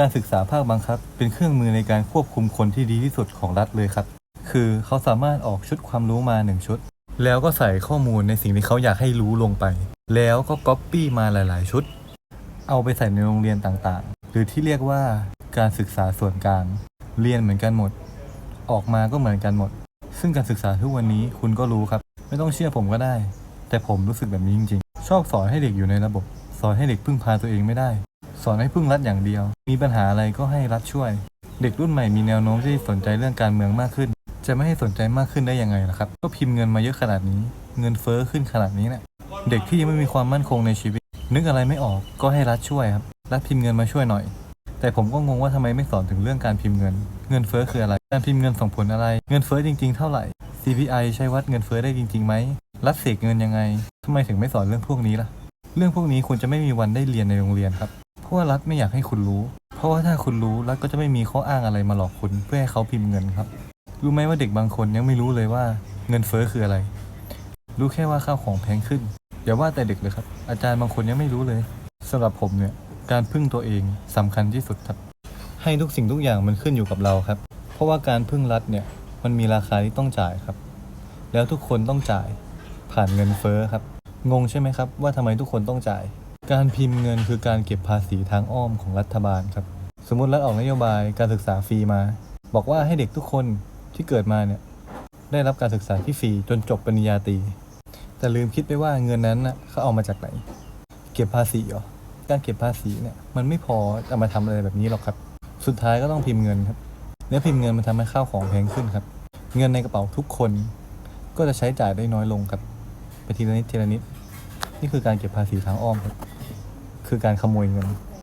การศึกษาภาคบังคับ เป็นเครื่องมือในการควบคุมคนที่ดีที่สุดของรัฐเลยครับ คือเขาสามารถออกชุดความรู้มาหนึ่งชุด แล้วก็ใส่ข้อมูลในสิ่งที่เขาอยากให้รู้ลงไป แล้วก็ก๊อปปี้มาหลาย ๆ ชุด เอาไปใส่ในโรงเรียนต่างๆ หรือที่เรียกว่าการศึกษาส่วนกลางเรียนเหมือนกันหมด ออกมาก็เหมือนกันหมด ซึ่งการศึกษาทุกวันนี้คุณก็รู้ครับ ไม่ต้องเชื่อผมก็ได้ แต่ผมรู้สึกแบบนี้จริงๆ ชอบสอนให้เด็กอยู่ในระบบ สอนให้เด็กพึ่งพาตัวเองไม่ได้ สอนให้พึ่งรัฐอย่างเดียว มีปัญหาอะไรก็ให้รัฐช่วย เด็กรุ่นใหม่มีแนวโน้มที่สนใจเรื่องการเมืองมากขึ้น จะไม่ให้สนใจมากขึ้นได้ยังไงล่ะครับ ก็พิมพ์เงินมาเยอะขนาดนี้ เงินเฟ้อขึ้นขนาดนี้เนี่ยเด็กที่ยังไม่มีความมั่นคงในชีวิต นึกอะไรไม่ออกก็ให้รัฐช่วยครับรัฐพิมพ์เงินมาช่วยหน่อย แต่ผมก็งงว่าทำไมไม่สอนถึงเรื่องการพิมพ์เงิน เงินเฟ้อคืออะไร การพิมพ์เงินส่งผลอะไร เงินเฟ้อจริง ๆ เท่าไหร่ CPI ใช้วัดเงินเฟ้อได้จริงๆไหมรัฐเสกเงินยังไงทำไมถึงไม่สอนเรื่องพวกนี้ล่ะ เรื่องพวกนี้คุณจะไม่มีวันได้เรียนในโรงเรียนครับ ราะว่ารัฐไม่อยากให้คุณรู้ เพราะว่าถ้าคุณรู้รัฐก็จะไม่มีข้ออ้างอะไรมาหลอกคุณเพื่อให้เขาพิมพ์เงินครับ รู้ไหมว่าเด็กบางคนยังไม่รู้เลยว่าเงินเฟ้อคืออะไร รู้แค่ว่าข้าวของแพงขึ้นอย่าว่าแต่เด็กเลยครับ อาจารย์บางคนยังไม่รู้เลยสำหรับผมเนี่ยการพึ่งตัวเองสำคัญที่สุดครับ ให้ทุกสิ่งทุกอย่างมันขึ้นอยู่กับเราครับ เพราะว่าการพึ่งรัฐเนี่ยมันมีราคาที่ต้องจ่ายครับ แล้วทุกคนต้องจ่ายผ่านเงินเฟ้อครับ งงใช่ไหมครับว่าทำไมทุกคนต้องจ่าย การพิมพ์เงินคือการเก็บภาษีทางอ้อมของรัฐบาลครับ สมมติรัฐออกนโยบายการศึกษาฟรีมา บอกว่าให้เด็กทุกคนที่เกิดมาเนี่ยได้รับการศึกษาที่ฟรีจนจบปริญญาตรี แต่ลืมคิดไปว่าเงินนั้นน่ะเขาเอามาจากไหน เก็บภาษีเหรอการเก็บภาษีเนี่ยมันไม่พอจะมาทำอะไรแบบนี้หรอกครับ สุดท้ายก็ต้องพิมพ์เงินครับแล้วพิมพ์เงินมันทำให้ข้าวของแพงขึ้นครับ เงินในกระเป๋าทุกคน ก็จะใช้จ่ายได้น้อยลงครับไปทีละนิดทีละนิดนี่คือการเก็บภาษีทางอ้อมครับ คือการขโมยเงิน